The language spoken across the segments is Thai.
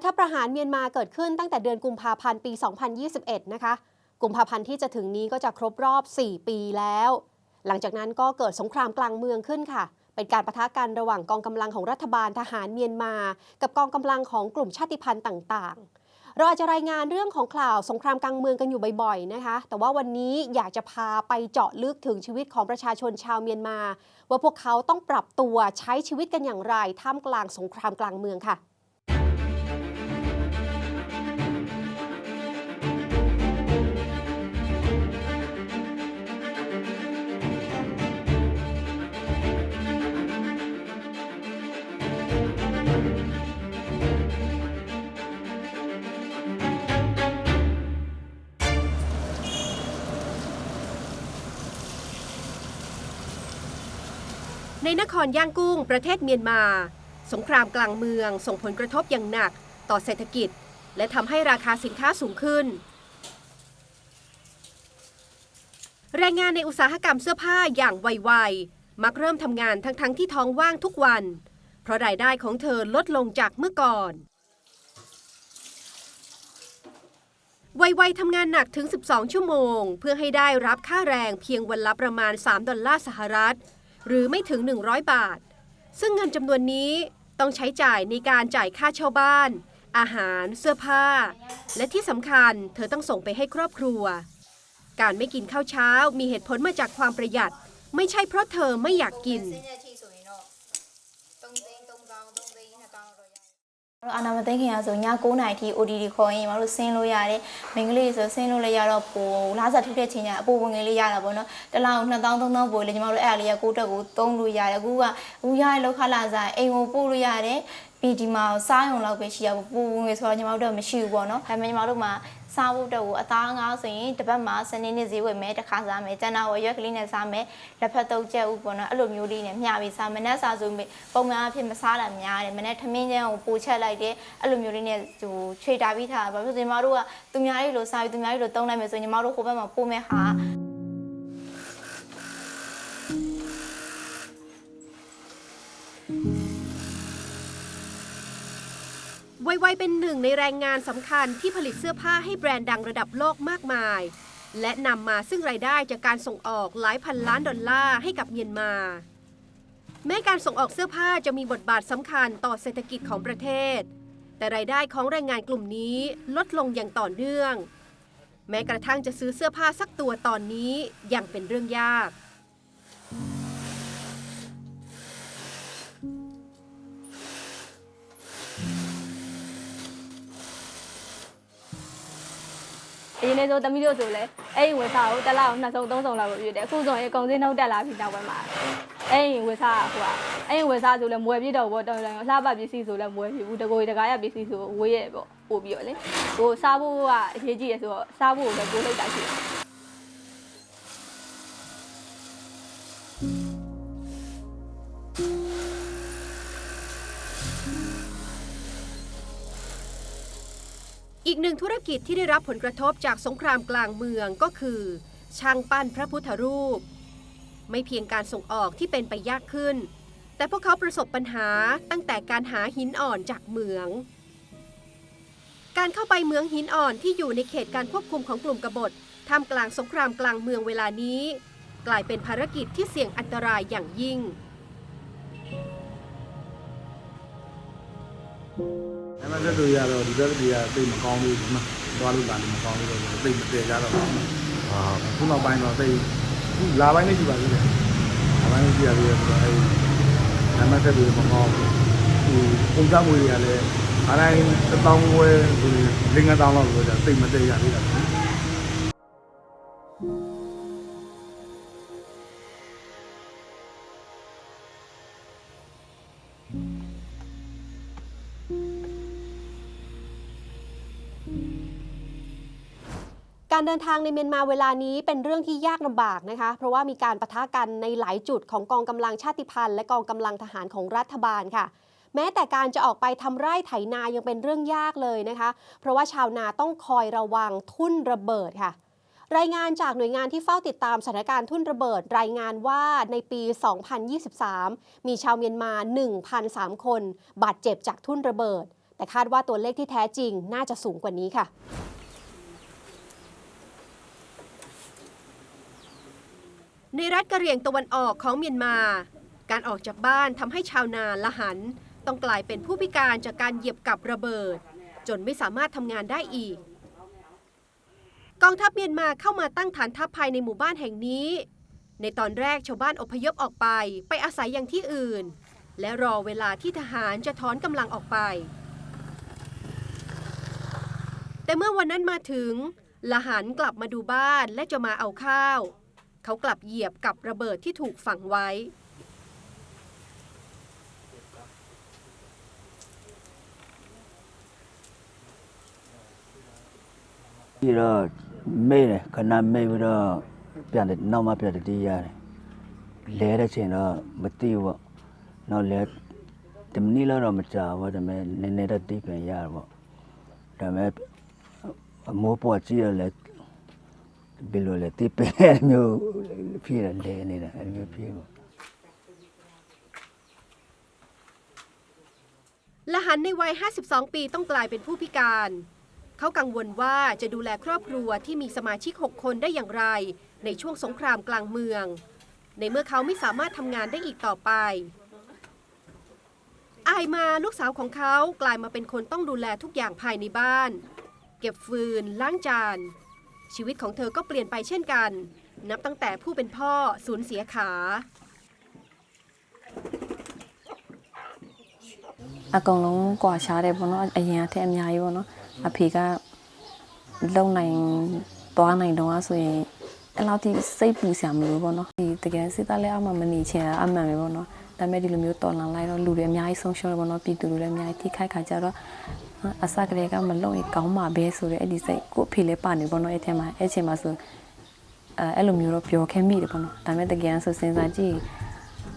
รัฐประหารเมียนมาเกิดขึ้นตั้งแต่เดือนกุมภาพันธ์ปี 2021 นะคะ กุมภาพันธ์ที่จะถึงนี้ก็จะครบรอบ 4 ปีแล้ว หลังจากนั้นก็เกิดสงครามกลางเมืองขึ้นค่ะ เป็นการประทะกันระหว่างกองกำลังของรัฐบาลทหารเมียนมา กับกองกำลังของกลุ่มชาติพันธุ์ต่างๆ เราอาจจะรายงานเรื่องของข่าวสงครามกลางเมืองกันอยู่บ่อยๆนะคะ แต่ว่าวันนี้อยากจะพาไปเจาะลึกถึงชีวิตของประชาชนชาวเมียนมา ว่าพวกเขาต้องปรับตัวใช้ชีวิตกันอย่างไรท่ามกลางสงครามกลางเมืองค่ะ ในนครย่างกุ้งประเทศเมียนมา สงครามกลางเมืองส่งผลกระทบอย่างหนักต่อเศรษฐกิจ และทำให้ราคาสินค้าสูงขึ้น แรงงานในอุตสาหกรรมเสื้อผ้าอย่างไวๆมักเริ่มทำงานทั้งๆทที่ท้องว่างทุกวัน เพราะรายได้ของเธอลดลงจากเมื่อก่อนวัยๆทำงานหนักถึง 12 ชั่วโมง เพื่อให้ได้รับค่าแรงเพียงวันละประมาณ 3 ดอลลาร์สหรัฐ หรือไม่ถึง 100 บาท ซึ่งเงินจำนวนนี้ต้องใช้จ่ายในการจ่ายค่าเช่าบ้าน อาหาร เสื้อผ้า และที่สำคัญเธอต้องส่งไปให้ครอบครัว การไม่กินข้าวเช้ามีเหตุผลมาจากความประหยัด ไม่ใช่เพราะเธอไม่อยากกิน အာနာမသိခင်ကဆိုည9:00နာရီထိ ODD ခေါ်ရင်ညီမတို့ဆင်းလို့ရတယ်မိန်းကလေးဆိုဆင်းလို့လည်းရတော့ပိုလားစားထက်ထက်ချင်းညာအပူဝင်ငယ်လေးရတာပေါ့နော်တစ်လောက်2000 3000ပို့လေညီမတို့အဲ့အလေးကကိုတက်ကိုသုံးလို့ရတယ်အခုကအခုရတဲ့လောက်ခလာစားအိမ်ကိုပို့လို့ရတယ်ပြီးဒီမှာစားရုံလောက်ပဲရှိရပူဝင်ငယ်ဆိုတော့ညီမတို့တော့မရှိဘူးပေါ့နော်ဒါပေမဲ့ညီမတို့မှာ စားဖို့တော့အသားငါးဆိုရင်တစ်ပတ်မှာစနေနေ့ဈေးဝယ်မယ်တစ်ခါစားမယ်ကျန်တာဝယ်ရွက်ကလေးနဲ့စားမယ်လက်ဖက်တုပ်ကြက်ဥပေါ့နော်အဲ့လိုမျိုးလေးနဲ့မျှပြီးစားမနဲ့စားဆိုပုံမှန်အဖြစ်မစားတာများတယ်မနဲ့ထမင်းချမ်းကိုပိုချက်လိုက်တယ်အဲ့လိုမျိုးလေးနဲ့ဟိုခြွေတာပြီးထားတာဘာဖြစ်လို့ညီမတို့ကသူများလေးလိုစားပြီးသူများလေးလိုတုံးလိုက်မယ်ဆိုရင်ညီမတို့ဟိုဘက်မှာပို့မဲ့ဟာ วัยๆเป็นหนึ่งในแรงงานสำคัญที่ผลิตเสื้อผ้าให้แบรนด์ดังระดับโลกมากมาย และนำมาซึ่งรายได้จากการส่งออกหลายพันล้านดอลลาร์ให้กับเมียนมา แม้การส่งออกเสื้อผ้าจะมีบทบาทสำคัญต่อเศรษฐกิจของประเทศ แต่รายได้ของแรงงานกลุ่มนี้ลดลงอย่างต่อเนื่อง แม้กระทั่งจะซื้อเสื้อผ้าสักตัวตอนนี้ยังเป็นเรื่องยาก အရင်လေးဆိုသမီးတို့ဆိုလဲအဲ့ဒီဝယ်စားကိုတစ်လောက်နှစ်စုံသုံးစုံလောက်ပဲပြည့်တယ်အခုဆိုရင်အကုန်စင်းနှုတ်တက်လာပြီနောက်ပိုင်းမှာအဲ့ဒီဝယ်စားကဟိုကအဲ့ဒီဝယ်စားဆိုလဲမွယ်ပြည့်တော့ဘောတော်တယ်လှပပစ္စည်းဆိုလဲမွယ်ပြည့်ဘူးတကိုယ်တကားရပစ္စည်းဆိုဝေးရဲ့ပေါ့ပို့ပြီးတော့လေဟိုစားဖို့ကအရေးကြီးရဆိုတော့စားဖို့ကိုပဲပို့လိုက်တာရှိတယ် กหนึ่งธุรกิจที่ได้รับผลกระทบจากสงครามกลางเมืองก็คือ ช่างปั้นพระพุทธรูป ไม่เพียงการส่งออกที่เป็นไปยากขึ้น แต่พวกเขาประสบปัญหาตั้งแต่การหาหินอ่อนจากเหมือง การเข้าไปเหมืองหินอ่อนที่อยู่ในเขตการควบคุมของกลุ่มกบฏท่ามกลางสงครามกลางเมืองเวลานี้ กลายเป็นภารกิจที่เสี่ยงอันตรายอย่างยิ่งဒါပေ မဲ့သက်တွေရတော့ဒီဘက်တွေကသိမကောင်းဘူးဒီမှာသွားလို့လာလို့မကောင်းဘူးလို့သိမတည့်ကြတော့ဘူးအာခုနောက်ပိုင်းတော့သိခုလာပိုင်းလေးရှိပါသေးတယ်လာပိုင်းလေးရှိရသေးတယ်ဆိုတော့အဲဒါမှသက်တွေမကောင်းဘူးဟိုပုံစံမွေတွေကလည်းအားတိုင်းတစ်တောင်းဝဲဆိုရင်လင်းငါးတောင်းလောက်ဆိုတော့သိမတည့်ရသေးတာ การเดินทางในเมียนมาเวลานี้เป็นเรื่องที่ยากลำบากนะคะ เพราะว่ามีการประทะกันในหลายจุดของกองกำลังชาติพันธุ์และกองกำลังทหารของรัฐบาลค่ะ แม้แต่การจะออกไปทำไร่ไถนายังเป็นเรื่องยากเลยนะคะ เพราะว่าชาวนาต้องคอยระวังทุ่นระเบิดค่ะรายงานจากหน่วยงานที่เฝ้าติดตามสถานการณ์ทุ่นระเบิด รายงานว่าในปี 2023 มีชาวเมียนมา 1,003 คน บาดเจ็บจากทุ่นระเบิด แต่คาดว่าตัวเลขที่แท้จริงน่าจะสูงกว่านี้ค่ะ ในรัฐกะเหรี่ยงตะวันออกของเมียนมา การออกจากบ้านทำให้ชาวนาละหัน ต้องกลายเป็นผู้พิการจากการเหยียบกับระเบิด จนไม่สามารถทำงานได้อีก กองทัพเมียนมาเข้ามาตั้งฐานทัพภายในหมู่บ้านแห่งนี้ ในตอนแรกชาวบ้านอพยพออกไป ไปอาศัยอย่างที่อื่น และรอเวลาที่ทหารจะถอนกำลังออกไป แต่เมื่อวันนั้นมาถึงละหันกลับมาดูบ้านและจะมาเอาข้าว เขากลับเหยียบกับระเบิดที่ถูกฝังไว้ ပြီးတော့မေ့တယ်ခဏမေ့ပြီးတော့ပြန်တယ်နောက်မှပြန်တည်ရတယ်လဲတဲ့ချိန်တော့မသိဘူးပေါ့နောက်လဲဒီမနီလောက်တော့မကြာဘူးဒါပေမဲ့နည်းနည်းတော့တည်ပြန်ရတယ်ပေါ့ဒါပေမဲ့အမိုးပေါ်ကြည့်ရလဲ ဘယ်လိုလဲတည်ပြန်မျိုးဖြစ်တယ်လဲနေတာအဲ့လိုမျိုးဖြစ်ပေါ့ ละหันในวัย 52 ปีต้องกลายเป็นผู้พิการ เขากังวลว่าจะดูแลครอบครัวที่มีสมาชิก 6 คนได้อย่างไร ในช่วงสงครามกลางเมือง ในเมื่อเขาไม่สามารถทำงานได้อีกต่อไป อายมาลูกสาวของเขากลายมาเป็นคนต้องดูแลทุกอย่างภายในบ้าน เก็บฟืน ล้างจาน ชีวิตของเธอก็เปลี่ยนไปเช่นกัน นับตั้งแต่ผู้เป็นพ่อสูญเสียขา အကုန်လုံးကွာရှားတယ်ပေါ့နော်အရင်အထက်အများကြီးပေါ့နော်အဖေကလုံနိုင်သွားနိုင်တော့ဆိုရင်အဲ့လောက်ထိစိတ်ပူစရာမလိုပေါ့နော်ဒီတကယ်စစ်သားလည်းအမှမနေချင်တာအမှန်ပဲပေါ့နော် ဒါပေမဲ့ဒီလိုမျိုးတော်လန်လိုက်တော့လူတွေအများကြီးဆုံးရှုံးတယ်ပေါ့နော်ပြည်သူတွေလည်းအများကြီးထိခိုက်ခါကြတော့အစကတည်းကမလုံရင်ကောင်းမှာပဲဆိုတော့အဲ့ဒီစိတ်ကိုအဖေလည်းပါနေပေါ့နော်အဲ့ထဲမှာအဲ့ချိန်မှာဆိုအဲအဲ့လိုမျိုးတော့ပျော်ခဲမိတယ်ပေါ့နော်ဒါပေမဲ့တကယ်ဆိုစဉ်းစားကြည့်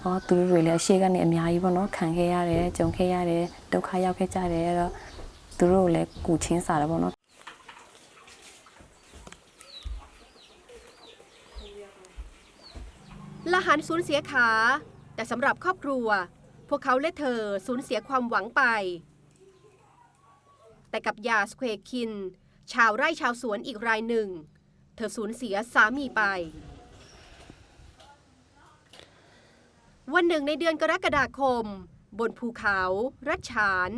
ဟောသူတို့တွေလည်းအရှိကနေအများကြီးပေါ့နော်ခံခဲ့ရတယ်ကြုံခဲ့ရတယ်ဒုက္ခရောက်ခဲ့ကြတယ်အဲ့တော့သူတို့ကိုလည်းကူချင်းစားတယ်ပေါ့နော် ละหันสูญเสียขา แต่สำหรับครอบครัว พวกเขาและเธอสูญเสียความหวังไป แต่กับยาสเควคิน ชาวไร่ชาวสวนอีกรายหนึ่ง เธอสูญเสียสามีไป วันหนึ่งในเดือนกรกฎาคม บนภูเขา รัชฉาน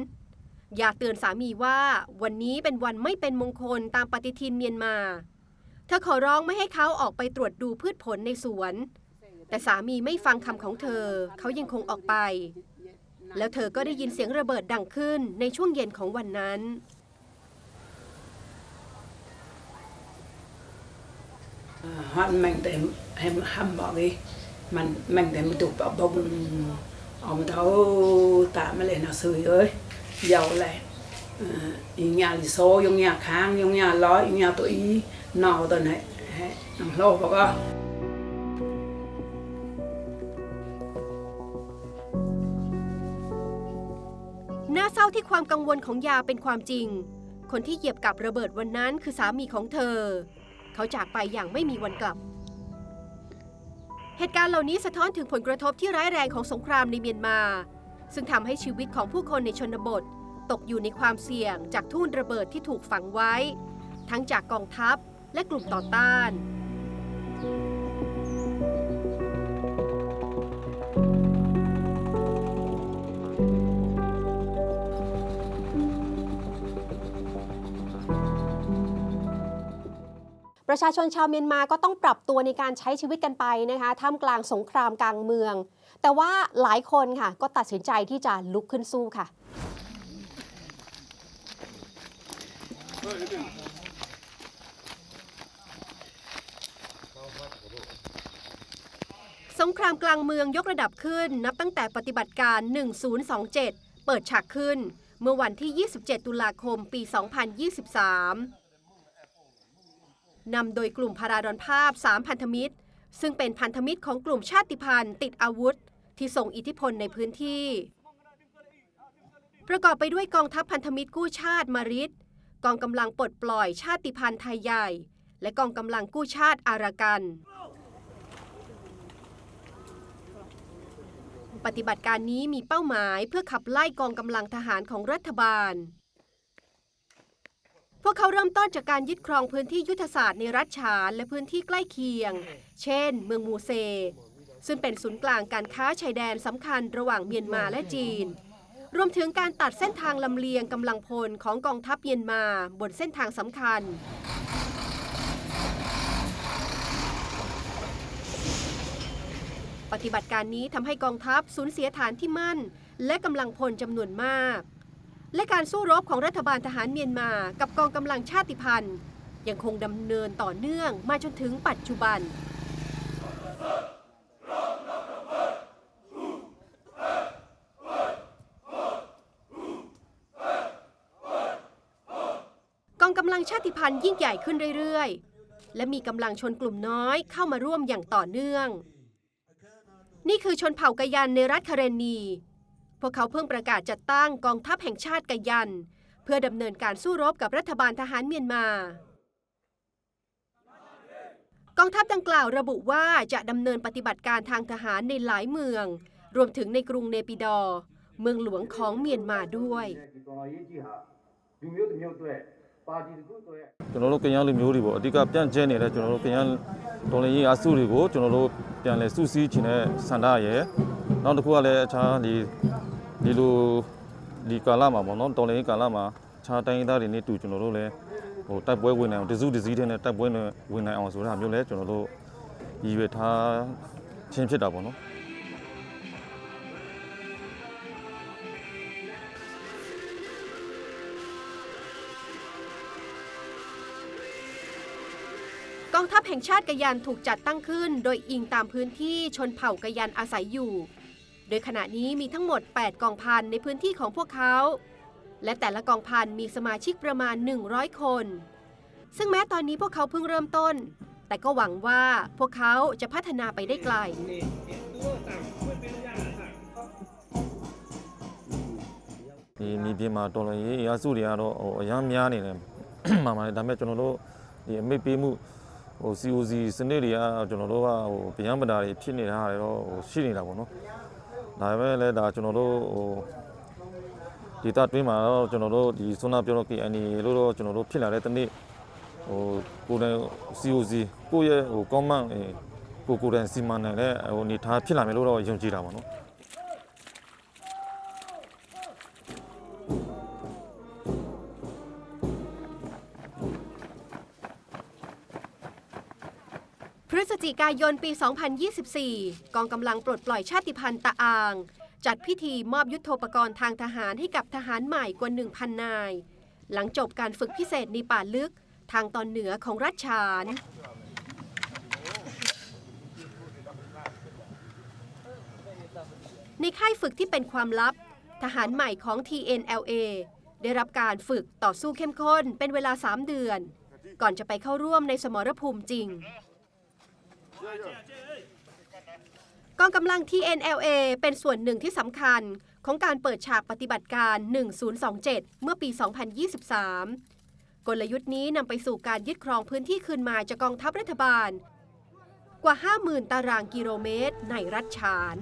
ยาเตือนสามีว่าวันนี้เป็นวันไม่เป็นมงคลตามปฏิทินเมียนมา เธอขอร้องไม่ให้เขาออกไปตรวจดูพืชผลในสวน แต่สามีไม่ฟังคำของเธอ เขายังคงออกไป แล้วเธอก็ได้ยินเสียงระเบิดดังขึ้นในช่วงเย็นของวันนั้น Han mængde ham, ham var vi, men mængde ham du bare bom, om der var der med en og så jo, jeg lagde. อีงาลิโซยงยาค้างยงยาล้อยงยาตัวอีนอตอนไหนน้องโลกบอกว่า ที่ความกังวลของยาเป็นความจริง คนที่เหยียบกับระเบิดวันนั้นคือสามีของเธอ เขาจากไปอย่างไม่มีวันกลับ เหตุการณ์เหล่านี้สะท้อนถึงผลกระทบที่ร้ายแรงของสงครามในเมียนมา ซึ่งทำให้ชีวิตของผู้คนในชนบท ตกอยู่ในความเสี่ยง จากทุ่นระเบิดที่ถูกฝังไว้ ทั้งจากกองทัพและกลุ่มต่อต้าน ประชาชนชาวเมียนมาก็ต้องปรับตัวในการใช้ชีวิตกันไปนะคะท่ามกลางสงครามกลางเมือง แต่ว่าหลายคนค่ะก็ตัดสินใจที่จะลุกขึ้นสู้ค่ะสงครามกลางเมืองยกระดับขึ้น นับตั้งแต่ปฏิบัติการ 1027 เปิดฉากขึ้น เมื่อวันที่ 27 ตุลาคม ปี 2023 นำโดยกลุ่มพาราดอนภาพ 3 พันธมิตร ซึ่งเป็นพันธมิตรของกลุ่มชาติพันธุ์ติดอาวุธ ที่ส่งอิทธิพลในพื้นที่ ประกอบไปด้วยกองทัพพันธมิตรกู้ชาติมาริดกองกำลังปลดปล่อยชาติพันธุ์ไทยใหญ่ และกองกำลังกู้ชาติอารากัน ปฏิบัติการนี้มีเป้าหมายเพื่อขับไล่กองกำลังทหารของรัฐบาล พวกเขาเริ่มต้นจากการยึดครองพื้นที่ยุทธศาสตร์ในรัฐฉานและพื้นที่ใกล้เคียง เช่น เมืองมูเซ ซึ่งเป็นศูนย์กลางการค้าชายแดนสำคัญระหว่างเมียนมาและจีน รวมถึงการตัดเส้นทางลำเลียงกำลังพลของกองทัพเมียนมาบนเส้นทางสำคัญปฏิบัติการนี้ทำให้กองทัพสูญเสียฐานที่มั่น และกำลังพลจำนวนมาก และการสู้รบของรัฐบาลทหารเมียนมา กับกองกำลังชาติพันธุ์ยังคงดำเนินต่อเนื่องมาจนถึงปัจจุบันกองกำลังชาติพันธุ์ยิ่งใหญ่ขึ้นเรื่อยๆ และมีกำลังชนกลุ่มน้อยเข้ามาร่วมอย่างต่อเนื่อง นี่คือชนเผ่ากะยันในรัฐคาเรนี พวกเขาเพิ่งประกาศจัดตั้งกองทัพแห่งชาติกยัน เพื่อดำเนินการสู้รบกับรัฐบาลทหารเมียนมา กองทัพดังกล่าวระบุว่าจะดำเนินปฏิบัติการทางทหารในหลายเมือง รวมถึงในกรุงเนปิดอ เมืองหลวงของเมียนมาด้วย ကျွန်တော်တို့ကရန်လူမျိုးတွေပေါ့အဓိကပြန့်ကျဲနေတဲ့ကျွန်တော်တို့ကရန်တော်လင်းကြီးအစုတွေကိုကျွန်တော်တို့ပြန်လဲစုစည်းခြင်းနဲ့ဆန္ဒရယ်နောက်တစ်ခုကလည်းအခြားဒီဒီလိုဒီကာလမှာပေါ့နော်တော်လင်းကြီးကာလမှာအခြားတိုင်းရင်းသားတွေနေတူကျွန်တော်တို့လည်းဟိုတိုက်ပွဲဝင်နိုင်အောင်တစုတစည်းတဲ့နဲ့တိုက်ပွဲနဲ့ဝင်နိုင်အောင်ဆိုတာမျိုးလဲကျွန်တော်တို့ရည်ရွယ်ထားခြင်းဖြစ်တာပေါ့နော် ห่งชาติกะยันถูกจัดตั้งขึ้น โดยอิงตามพื้นที่ชนเผ่ากะยันอาศัยอยู่ โดยขณะนี้มีทั้งหมด 8 กองพันในพื้นที่ของพวกเขา และแต่ละกองพันมีสมาชิกประมาณ 100 คน ซึ่งแม้ตอนนี้พวกเขาเพิ่งเริ่มต้น แต่ก็หวังว่าพวกเขาจะพัฒนาไปได้ไกล ဒီမြေပြင်မှာတော်လရေးအရာစုတွေကတော့ဟိုအများများနေတယ် မှန်ပါတယ်ဒါပေမဲ့ကျွန်တော်တို့ဒီအမိတ်ပေးမှု ဟို COC စနစ်တွေကကျွန်တော်တို့ကဟိုဗျံပဒါတွေဖြစ်နေတာတွေတော့ဟိုရှိနေတာပေါ့နော်ဒါပေမဲ့လည်းဒါကျွန်တော်တို့ဟိုဒီတာတွင်းမှာတော့ကျွန်တော်တို့ဒီဆွမ်းနာပြောတော့ KNI လို့တော့ကျွန်တော်တို့ဖြစ်လာတဲ့တနေ့ဟိုကိုယ်တိုင် COC ကိုယ့်ရဲ့ဟို command ကိုကိုယ်တိုင်စီမံနိုင်တဲ့ဟိုအနေထားဖြစ်လာမယ်လို့တော့ယုံကြည်တာပေါ့နော်ายนปี 2024 กองกำลังปลดปล่อยชาติพันธุ์ตะอาง จัดพิธีมอบยุทโธปกรณ์ทางทหารให้กับทหารใหม่กว่า 1,000 นาย หลังจบการฝึกพิเศษในป่าลึกทางตอนเหนือของรัฐฉาน ในค่ายฝึกที่เป็นความลับ ทหารใหม่ของ TNLA ได้รับการฝึกต่อสู้เข้มข้นเป็นเวลา 3 เดือน ก่อนจะไปเข้าร่วมในสมรภูมิจริง กองกำลัง TNLA เป็นส่วนหนึ่งที่สำคัญของการเปิดฉากปฏิบัติการ 1027 เมื่อปี 2023 กลยุทธ์นี้นำไปสู่การยึดครองพื้นที่คืนมาจากกองทัพรัฐบาล กว่า 50,000 ตารางกิโลเมตรในรัฐฉาน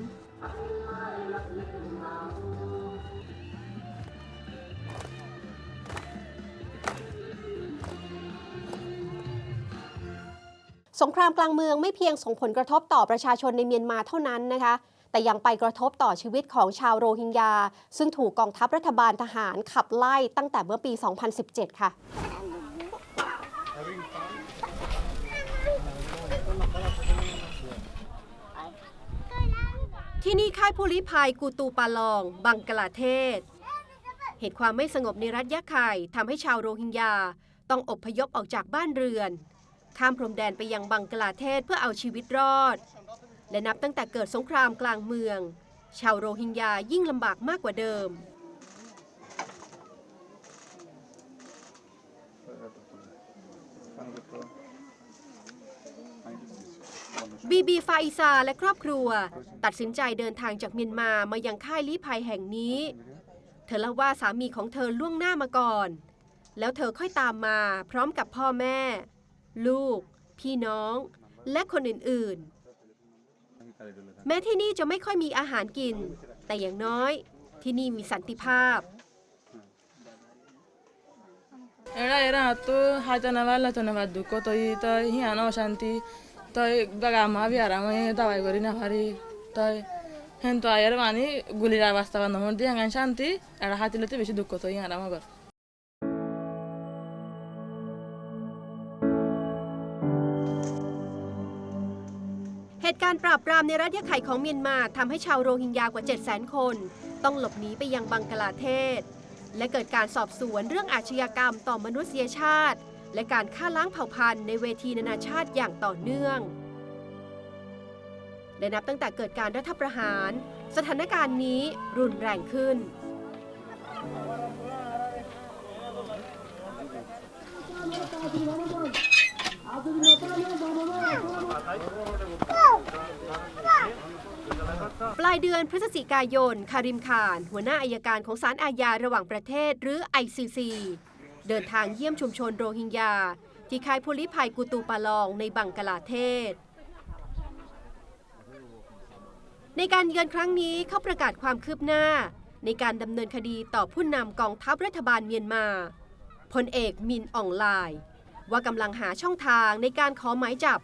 สงครามกลางเมืองไม่เพียงส่งผลกระทบต่อประชาชนในเมียนมาเท่านั้นนะคะ แต่ยังไปกระทบต่อชีวิตของชาวโรฮิงญา ซึ่งถูกกองทัพรัฐบาลทหารขับไล่ตั้งแต่เมื่อปี 2017 ค่ะ ที่นี่ค่ายผู้ลี้ภัยกูตูปาลอง บังกลาเทศ เหตุความไม่สงบในรัฐยะไข่ทำให้ชาวโรฮิงญา ต้องอบพยพออกจากบ้านเรือน ข้ามพรมแดนไปยังบังกลาเทศเพื่อเอาชีวิตรอด และนับตั้งแต่เกิดสงครามกลางเมือง ชาวโรฮิงญายิ่งลำบากมากกว่าเดิม บีบีฟาอิซาและครอบครัว ตัดสินใจเดินทางจากเมียนมามายังค่ายลี้ภัยแห่งนี้ เธอเล่าว่าสามีของเธอล่วงหน้ามาก่อน แล้วเธอค่อยตามมาพร้อมกับพ่อแม่ ลูก พี่น้อง และคนอื่นๆ แม้ที่นี่จะไม่ค่อยมีอาหารกิน แต่อย่างน้อยที่นี่มีสันติภาพ एडा एडा हातो हाचा नवा लाचो नवा दुको तो ही तो ही आना शांति तो बगा मा भी आराम है दवाई करी ना भारी तो हेन तो आयर मानी गुली वास्तवा नमर दी हंगा शांति एडा हाती लेते बेशी दुको तो ही आराम कर ในรัฐยะไข่ของเมียนมาทำให้ชาวโรฮิงญากว่า 700,000 คน ต้องหลบหนีไปยังบังกลาเทศ และเกิดการสอบสวนเรื่องอาชญากรรมต่อมนุษยชาติ และการฆ่าล้างเผ่าพันธุ์ในเวทีนานาชาติอย่างต่อเนื่อง และนับตั้งแต่เกิดการรัฐประหาร สถานการณ์นี้รุนแรงขึ้น ปลายเดือนพฤศจิกายน คาริมขาน หัวหน้าอายการของศาลอาญาระหว่างประเทศหรือ ICC เดินทางเยี่ยมชุมชนโรฮิงญา ที่ค่ายผู้ลี้ภัยกูตูปาลองในบังกลาเทศ ในการเยือนครั้งนี้เขาประกาศความคืบหน้า ในการดำเนินคดีต่อผู้นำกองทัพรัฐบาลเมียนมาพลเอกมินอ่องลน์ว่ากำลังหาช่องทางในการขอหมายจับ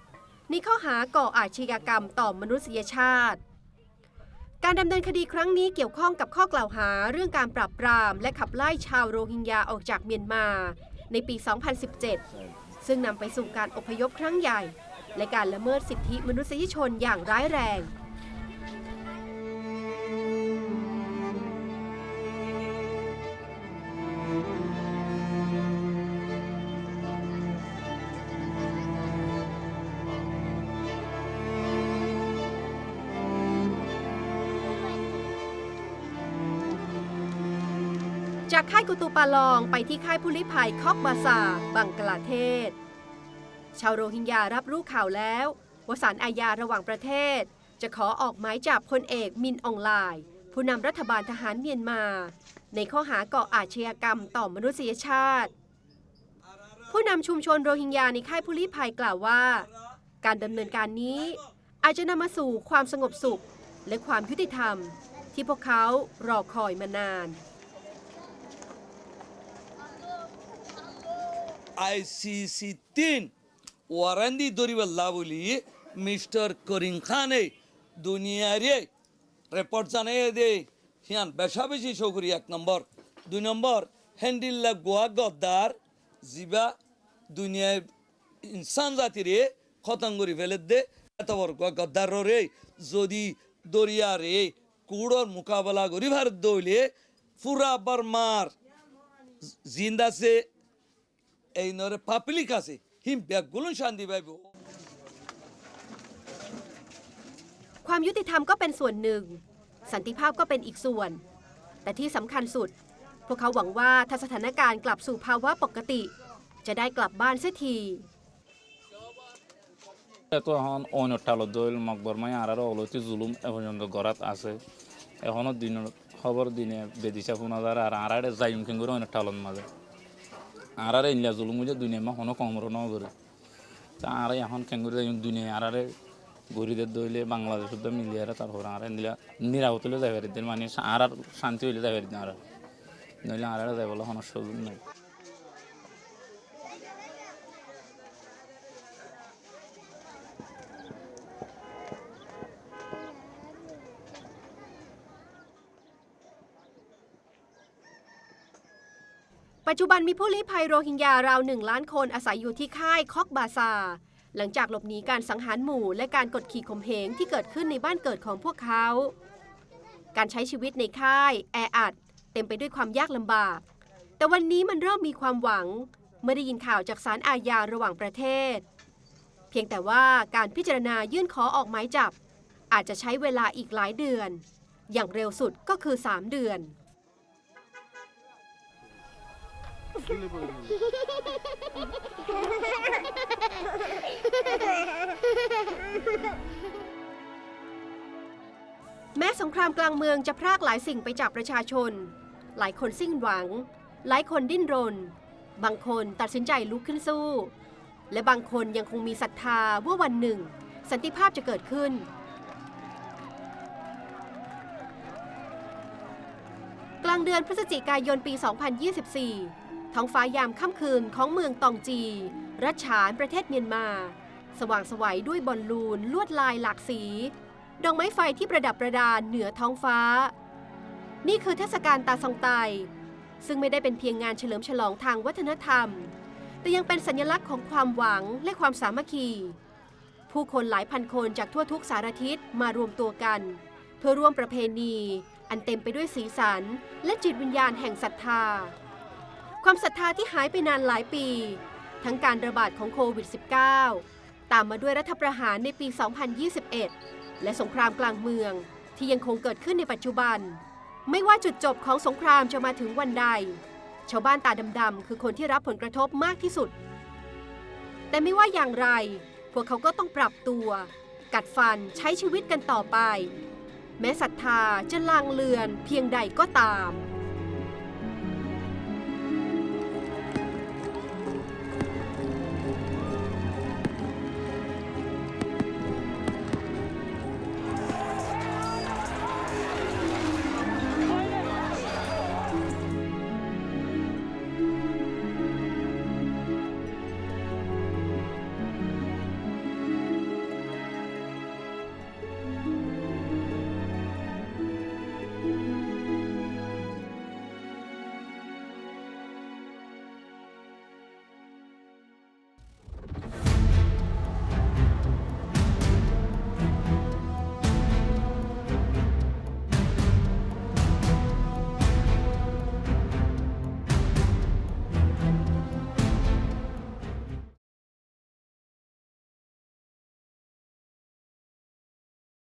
ในข้อหาก่ออาชญากรรมต่อมนุษยชาติ การดำเนินคดีครั้งนี้เกี่ยวข้องกับข้อกล่าวหาเรื่องการปราบปราม และขับไล่ชาวโรฮิงญาออกจากเมียนมา ในปี 2017 ซึ่งนำไปสู่การอพยพครั้งใหญ่ และการละเมิดสิทธิมนุษยชนอย่างร้ายแรง ค่ายกุตูปาลองไปที่ค่ายผู้ลี้ภัยคอกบาซาบังกลาเทศ ชาวโรฮิงญารับรู้ข่าวแล้วว่าศาลอาญาระหว่างประเทศ จะขอออกหมายจับพลเอกมินอองไลน์ผู้นำรัฐบาลทหารเมียนมา ในข้อหาก่ออาชญากรรมต่อมนุษยชาติ ผู้นำชุมชนโรฮิงญาในค่ายผู้ลี้ภัยกล่าวว่า การดำเนินการนี้ อาจจะนำมาสู่ความสงบสุข และความยุติธรรม ที่พวกเขารอคอยมานาน ICC तीन ওয়ারান্দি দরিবাল্লা বলি মিস্টার করিম খানে দুনিয়ারে রেপোর্ট জানাই দে হিয়ান বেশা বেশি চৌকরি এক নম্বর। দুই নম্বর হ্যান্ডিল্লা গোয়া গদ্দার জিবা দুনিয়ায় ইনসান জাতিরে খতম করে ফেলে দে। এত বড় গদ্দার রে, যদি দরিয়া রে কুড়র মোকাবেলা করি ভারত দইলে পুরা বর্মার জিন্দাছে এই নরে পাবলিক আছে হিম ব্যাগগুলো শান্তি পাইব ความยุติธรรมก็เป็นส่วนหนึ่ง สันติภาพก็เป็นอีกส่วน แต่ที่สำคัญสุด พวกเขาหวังว่าถ้าสถานการณ์กลับสู่ภาวะปกติ จะได้กลับบ้านเสียที এতো এখন অন্য টালত দইল মকবরমাই আর আর অলতি জুলুম এ পর্যন্ত গড়াত আছে এখনো দিন খবর দিনে বেদিসা ফোনা যারা আর আর যাইম খেঙ্গুর অন্য টালত মাঝে আর আর ইনলা জুলুম যে দুনিয়া মা হনো কমর ন করে। তা আর এখন যাইম দুনিয়া আর আরে গরিদের দইলে বাংলাদেশ তো মিলিয়ে আর তারপর আর নিলা নিরাপদ হলে যাই পারি মানে আর আর শান্তি হইলে যাই পারি আর নইলে আর যাই বলে হনো নাই। จจุบันมีผู้ลี้ภัยโรฮิงญาราวหนึ่งล้านคนอาศัยอยู่ที่ค่ายคอกบาซา หลังจากหลบหนีการสังหารหมู่และการกดขี่ข่มเหงที่เกิดขึ้นในบ้านเกิดของพวกเขา การใช้ชีวิตในค่ายแออัดเต็มไปด้วยความยากลำบาก แต่วันนี้มันเริ่มมีความหวัง เมื่อได้ยินข่าวจากศาลอาญาระหว่างประเทศ เพียงแต่ว่าการพิจารณายื่นขอออกหมายจับ อาจจะใช้เวลาอีกหลายเดือน อย่างเร็วสุดก็คือ 3 เดือน แม้สงครามกลางเมืองจะพรากหลายสิ่งไปจากประชาชน หลายคนสิ้นหวัง หลายคนดิ้นรน บางคนตัดสินใจลุกขึ้นสู้ และบางคนยังคงมีศรัทธาว่าวันหนึ่ง สันติภาพจะเกิดขึ้นกลางเดือนพฤศจิกายนปี 2024 ท้องฟ้ายามค่ำคืนของเมืองตองจี รัชฉานประเทศเมียนมา สว่างสวัยด้วยบอลลูนลวดลายหลากสีดอกไม้ไฟที่ประดับประดาเหนือท้องฟ้า นี่คือเทศกาลตาซองไต ซึ่งไม่ได้เป็นเพียงงานเฉลิมฉลองทางวัฒนธรรม แต่ยังเป็นสัญลักษณ์ของความหวังและความสามัคคี ผู้คนหลายพันคนจากทั่วทุกสารทิศมารวมตัวกัน เพื่อร่วมประเพณี อันเต็มไปด้วยสีสันและจิตวิญญาณแห่งศรัทธา ความศรัทธาที่หายไปนานหลายปี ทั้งการระบาดของโควิด -19 ตามมาด้วยรัฐประหารในปี 2021 และสงครามกลางเมืองที่ยังคงเกิดขึ้นในปัจจุบัน ไม่ว่าจุดจบของสงครามจะมาถึงวันใด ชาวบ้านตาดำๆคือคนที่รับผลกระทบมากที่สุด แต่ไม่ว่าอย่างไร พวกเขาก็ต้องปรับตัว กัดฟันใช้ชีวิตกันต่อไป แม้ศรัทธาจะลางเลือนเพียงใดก็ตาม